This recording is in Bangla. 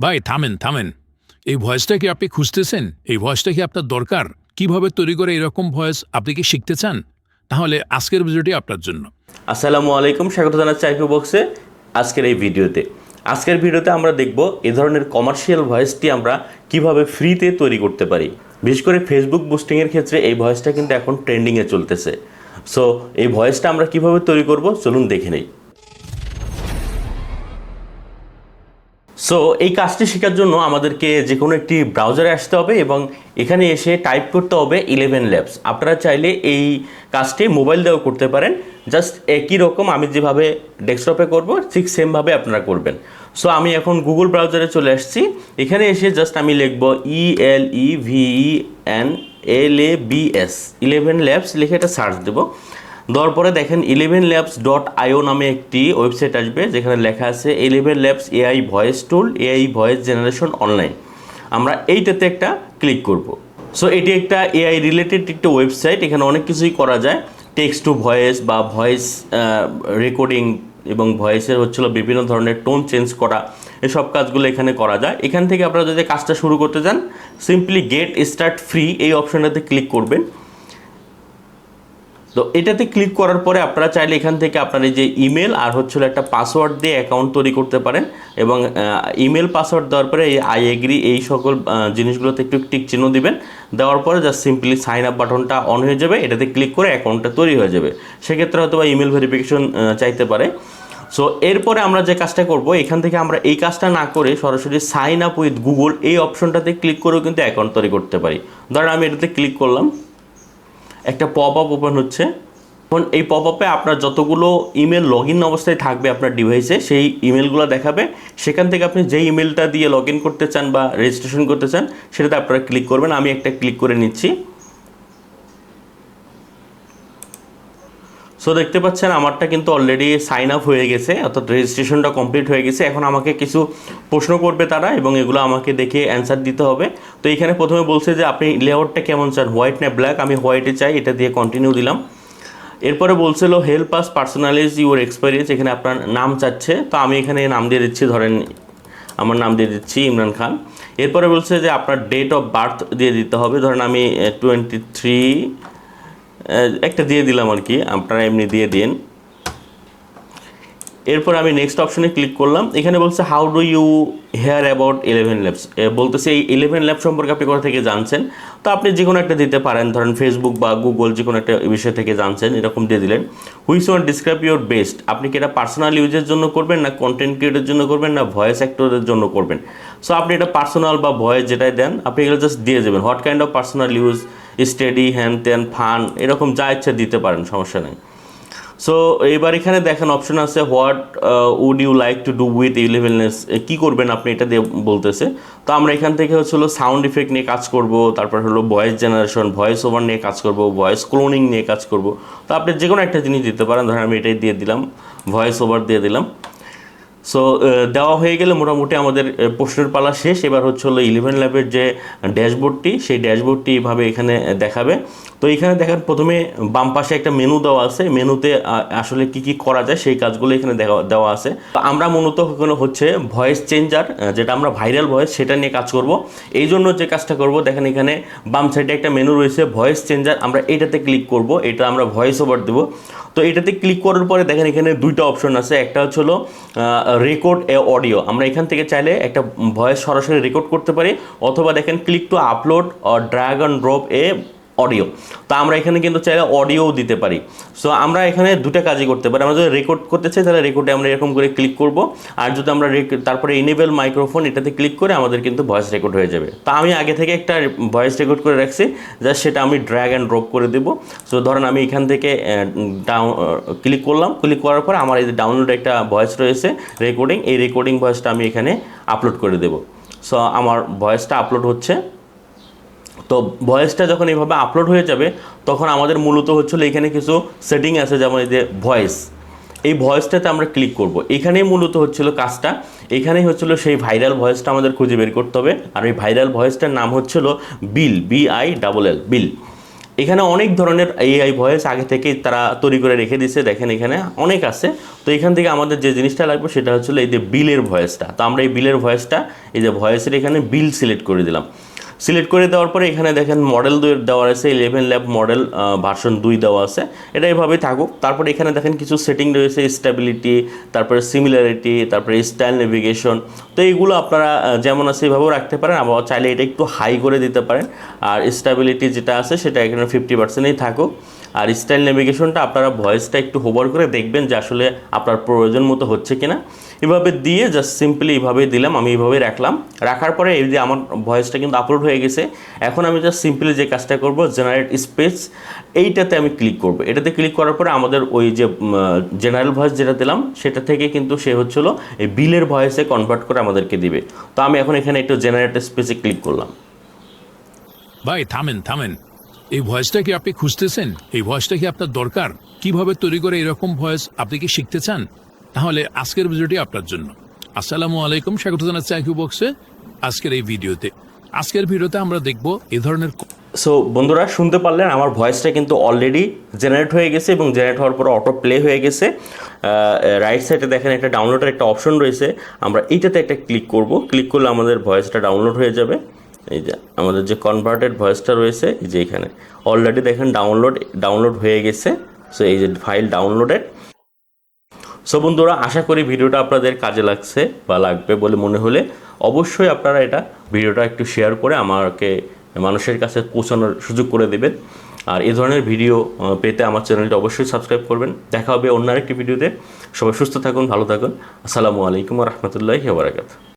ভাই, থামেন থামেন। এই ভয়েসটা কি আপনি খুঁজতেছেন? এই ভয়েসটা কি আপনার দরকার? কীভাবে তৈরি করে এরকম ভয়েস আপনি কি শিখতে চান? তাহলে আজকের ভিডিওটি আপনার জন্য। আসসালামু আলাইকুম, স্বাগত জানাচ্ছি আইকিউ বক্সে আজকের এই ভিডিওতে। আজকের ভিডিওতে আমরা দেখব এ ধরনের কমার্শিয়াল ভয়েসটি আমরা কীভাবে ফ্রিতে তৈরি করতে পারি। বিশেষ করে ফেসবুক বুস্টিংয়ের ক্ষেত্রে এই ভয়েসটা কিন্তু এখন ট্রেন্ডিংয়ে চলতেছে। সো এই ভয়েসটা আমরা কীভাবে তৈরি করব? চলুন দেখে নেই। সো এই কাজটি শেখার জন্য আমাদেরকে যে কোনো একটি ব্রাউজারে আসতে হবে এবং এখানে এসে টাইপ করতে হবে ইলেভেন ল্যাবস আপনারা চাইলে এই কাজটি মোবাইল দিয়েও করতে পারেন। জাস্ট একই রকম আমি যেভাবে ডেস্কটপে করব, ঠিক সেমভাবে আপনারা করবেন। সো আমি এখন গুগল ব্রাউজারে চলে আসছি। এখানে এসে জাস্ট আমি লিখব E L E V E N L A B S eleven labs লিখে এটা সার্চ দেবো। দেওয়ার পরে দেখেন ইলেভেন ল্যাবস ডট আইও নামে একটি ওয়েবসাইট আসবে, যেখানে লেখা আছে eleven labs AI voice tool AI voice generation online আমরা এইটাতে একটা ক্লিক করব। সো এটি একটা এআই রিলেটেড একটা ওয়েবসাইট এখানে অনেক কিছুই করা যায়। টেক্সট টু ভয়েস বা ভয়েস রেকর্ডিং এবং ভয়েসের হচ্ছিল বিভিন্ন ধরনের টোন চেঞ্জ করা, এসব কাজগুলো এখানে করা যায়। এখান থেকে আপনারা যদি কাজটা শুরু করতে চান সিম্পলি গেট স্টার্ট ফ্রি এই অপশনটাতে ক্লিক করবেন। তো এটাতে ক্লিক করার পরে আপনারা চাইলে এখান থেকে আপনার এই যে ইমেল আর হচ্ছিল একটা পাসওয়ার্ড দিয়ে অ্যাকাউন্ট তৈরি করতে পারেন এবং ইমেল পাসওয়ার্ড দেওয়ার পরে এই আই এগ্রি এই সকল জিনিসগুলোতে একটু টিক চিহ্ন দিবেন। দেওয়ার পরে জাস্ট সিম্পলি সাইন আপ বাটনটা অন হয়ে যাবে, এটাতে ক্লিক করে অ্যাকাউন্টটা তৈরি হয়ে যাবে। সেক্ষেত্রে হয়তো বা ইমেল ভেরিফিকেশন চাইতে পারে। সো এরপরে আমরা যে কাজটা করব, এখান থেকে আমরা এই কাজটা না করে সরাসরি সাইন আপ উইথ গুগল এই অপশনটাতে ক্লিক করেও কিন্তু অ্যাকাউন্ট তৈরি করতে পারি। ধরেন আমি এটাতে ক্লিক করলাম। একটা পপ আপ ওপেন হচ্ছে। এখন এই পপ আপে আপনার যতগুলো ইমেল লগ ইন অবস্থায় থাকবে আপনার ডিভাইসে সেই ইমেলগুলো দেখাবে। সেখান থেকে আপনি যেই ইমেলটা দিয়ে লগ ইন করতে চান বা রেজিস্ট্রেশন করতে চান, সেটাতে আপনারা ক্লিক করবেন। আমি একটা ক্লিক করে নিচ্ছি। সো দেখতে পাচ্ছেন, আমারটা কিন্তু অলরেডি সাইন আপ হয়ে গেছে, অর্থাৎ রেজিস্ট্রেশনটা কমপ্লিট হয়ে গেছে। এখন আমাকে কিছু প্রশ্ন করবে তারা এবং এগুলো আমাকে দেখে অ্যান্সার দিতে হবে। তো এখানে প্রথমে বলছে যে, আপনি লেআউটটা কেমন চান? হোয়াইট না ব্ল্যাক আমি হোয়াইটে চাই, এটা দিয়ে কন্টিনিউ দিলাম। এরপরে বলছিল help us personalise your experience এখানে আপনার নাম চাচ্ছে, তো আমি এখানে নাম দিয়ে দিচ্ছি, ধরেন আমার নাম দিয়ে দিচ্ছি ইমরান খান। এরপরে বলছে যে, আপনার ডেট অফ বার্থ দিয়ে দিতে হবে। ধরেন আমি টোয়েন্টি থ্রি একটা দিয়ে দিলাম আর কি, আপনারা এমনি দিয়ে দিন। এরপর আমি নেক্সট অপশনে ক্লিক করলাম। এখানে বলছে how do you hear about eleven labs বলতেছে, এই ইলেভেন ল্যাব সম্পর্কে আপনি কোথা থেকে জানছেন? তো আপনি যে কোনো একটা দিতে পারেন, ধরেন ফেসবুক বা গুগল যে কোনো একটা বিষয় থেকে জানছেন, এরকম দিয়ে দিলেন। Which one describe your best আপনি কি এটা পার্সোনাল ইউজের জন্য করবেন না কন্টেন্ট ক্রিয়েটের জন্য করবেন না ভয়েস অ্যাক্টরের জন্য করবেন? সো আপনি এটা পার্সোনাল বা ভয়েস যেটাই দেন, আপনি এগুলো জাস্ট দিয়ে যাবেন what kind of personal use study হ্যান ত্যান ফান এরকম যা ইচ্ছা দিতে পারেন, সমস্যা নেই। সো এবার এখানে দেখেন অপশন আছে what would you like to do with ইলেভেননেস কী করবেন আপনি এটা দিয়ে বলতেছে। তো আমরা এখান থেকে হচ্ছে হলো সাউন্ড ইফেক্ট নিয়ে কাজ করব, তারপর হলো ভয়েস জেনারেশন ভয়েস ওভার নিয়ে কাজ করব ভয়েস ক্লোনিং নিয়ে কাজ করব। তো আপনি যে কোনো একটা জিনিস দিতে পারেন, ধরেন আমি এটাই দিয়ে দিলাম ভয়েস ওভার দিয়ে দিলাম। সো দেওয়া হয়ে গেলে মোটামুটি আমাদের প্রশ্নের পালা শেষ। এবার হচ্ছে হলো ইলেভেন ল্যাবের যে ড্যাশবোর্ডটি, সেই ড্যাশবোর্ডটি এইভাবে এখানে দেখাবে। তো এখানে দেখেন, প্রথমে বাম পাশে একটা মেনু দেওয়া আছে। মেনুতে আসলে কি কি করা যায়, সেই কাজগুলো এখানে দেওয়া দেওয়া আছে। তো আমরা মূলত এখানে হচ্ছে ভয়েস চেঞ্জার যেটা আমরা ভাইরাল ভয়েস সেটা নিয়ে কাজ করব। এই জন্য যে কাজটা করব, দেখেন এখানে বাম সাইডে একটা মেনু রয়েছে ভয়েস চেঞ্জার আমরা এটাতে ক্লিক করব, এটা আমরা ভয়েস ওভার দেবো। তো এটাতে ক্লিক করার পরে দেখেন এখানে দুইটা অপশন আছে। একটা হচ্ছে হলো রেকর্ড এ অডিও আমরা এখান থেকে চাইলে একটা ভয়েস সরাসরি রেকর্ড করতে পারি। অথবা দেখেন click to upload drag and drop a audio তো আমরা এখানে কিন্তু চাইলে অডিও দিতে পারি। সো আমরা এখানে দুটো কাজই করতে পারি। আমরা যদি রেকর্ড করতে চাই, তাহলে রেকর্ডে আমরা এরকম করে ক্লিক করব। আর যদি আমরা তারপরে ইনেবল মাইক্রোফোন এটাতে ক্লিক করে আমাদের কিন্তু ভয়েস রেকর্ড হয়ে যাবে। তা আমি আগে থেকে একটা ভয়েস রেকর্ড করে রাখছি। জাস্ট সেটা আমি ড্র্যাগ অ্যান্ড ড্রপ করে দেবো। সো ধরেন আমি এখান থেকে ডাউন ক্লিক করলাম। ক্লিক করার পর আমার এই ডাউনলোড একটা ভয়েস রয়েছে রেকর্ডিং এই রেকর্ডিং ভয়েসটা আমি এখানে আপলোড করে দেবো। সো আমার ভয়েসটা আপলোড হচ্ছে। তো ভয়েসটা যখন এইভাবে আপলোড হয়ে যাবে, তখন আমাদের মূলত হচ্ছিল এখানে কিছু সেটিং আছে, যেমন এই যে ভয়েস। এই ভয়েসটাতে আমরা ক্লিক করব। এখানেই মূলত হচ্ছিল কাজটা। এখানেই হচ্ছিল সেই ভাইরাল ভয়েসটা আমাদের খুঁজে বের করতে হবে। আর এই ভাইরাল ভয়েসটার নাম হচ্ছিল bill B I double L bill এখানে অনেক ধরনের এআই ভয়েস আগে থেকেই তারা তৈরি করে রেখে দিয়েছে। দেখেন এখানে অনেক আছে। তো এখান থেকে আমাদের যে জিনিসটা লাগবে সেটা হচ্ছে এই যে বিলের ভয়েসটা। তো আমরা এই বিলের ভয়েসটা, এই যে ভয়েসের এখানে বিল সিলেক্ট করে দিলাম। সিলেক্ট করে দেওয়ার পরে এখানে দেখেন মডেল দুই দেওয়া আছে ইলেভেন ল্যাব মডেল ভার্সন দুই দেওয়া আছে। এটা এভাবেই থাকুক। তারপরে এখানে দেখেন কিছু সেটিং রয়েছে স্টেবিলিটি তারপরে সিমিলারিটি তারপরে স্টাইল নেভিগেশন তো এইগুলো আপনারা যেমন আছে এভাবেও রাখতে পারেন। আবার চাইলে এটা একটু হাই করে দিতে পারেন। আর স্টেবিলিটি যেটা আছে সেটা এখানে ফিফটি পার্সেন্টেই থাকুক। আর স্টাইল নেভিগেশনটা আপনারা ভয়েসটা একটু হোভার করে দেখবেন যে আসলে আপনার প্রয়োজন মতো হচ্ছে কিনা। এভাবে দিয়ে জাস্ট সিম্পলি এইভাবেই দিলাম, আমি এইভাবেই রাখলাম। রাখার পরে এই যে আমার ভয়েসটা কিন্তু আপলোড হয়ে গেছে। এখন আমি জাস্ট সিম্পলি যে কাজটা করব জেনারেট স্পেস এইটাতে আমি ক্লিক করব। এটাতে ক্লিক করার পরে আমাদের ওই যে জেনারেল ভয়েস যেটা দিলাম, সেটা থেকে কিন্তু সে হচ্ছিল এই বিলের ভয়েসে কনভার্ট করে আমাদেরকে দিবে। তো আমি এখন এখানে একটু জেনারেট স্পেসে ক্লিক করলাম। ভাই, থামেন থামেন। এই ভয়েসটা কি আপনি খুঁজতেছেন? এই ভয়েসটা কি আপনার দরকার? কীভাবে তৈরি করে এরকম ভয়েস আপনি কি শিখতে চান? তাহলে আজকের ভিডিওটি আপনার জন্য। আসসালামু আলাইকুম, স্বাগত জানাচ্ছি আইকিউ বক্সে আজকের এই ভিডিওতে। আজকের ভিডিওতে আমরা দেখব এ ধরনের সো বন্ধুরা, শুনতে পারলেন, আমার ভয়েসটা কিন্তু অলরেডি জেনারেট হয়ে গেছে এবং জেনারেট হওয়ার পর অটো প্লে হয়ে গেছে। রাইট সাইডে দেখেন একটা ডাউনলোডের একটা অপশন রয়েছে। আমরা এইটাতে একটা ক্লিক করব। ক্লিক করলে আমাদের ভয়েসটা ডাউনলোড হয়ে যাবে। এই যে আমাদের যে কনভার্টেড ভয়েসটা রয়েছে, এই যে এখানে। অলরেডি দেখেন ডাউনলোড ডাউনলোড হয়ে গেছে। সো এই যে ফাইল ডাউনলোডেড সো বন্ধুরা, আশা করি ভিডিওটা আপনাদের কাজে লাগছে বা লাগবে বলে মনে হলে অবশ্যই আপনারা এটা ভিডিওটা একটু শেয়ার করে আমাকে, মানুষের কাছে পৌঁছানোর সুযোগ করে দেবেন। আর এই ধরনের ভিডিও পেতে আমার চ্যানেলটা অবশ্যই সাবস্ক্রাইব করবেন। দেখা হবে অন্য আরেকটি ভিডিওতে সবাই সুস্থ থাকুন, ভালো থাকুন। আসসালামু আলাইকুম রহমতুল্লাহি বারাকাত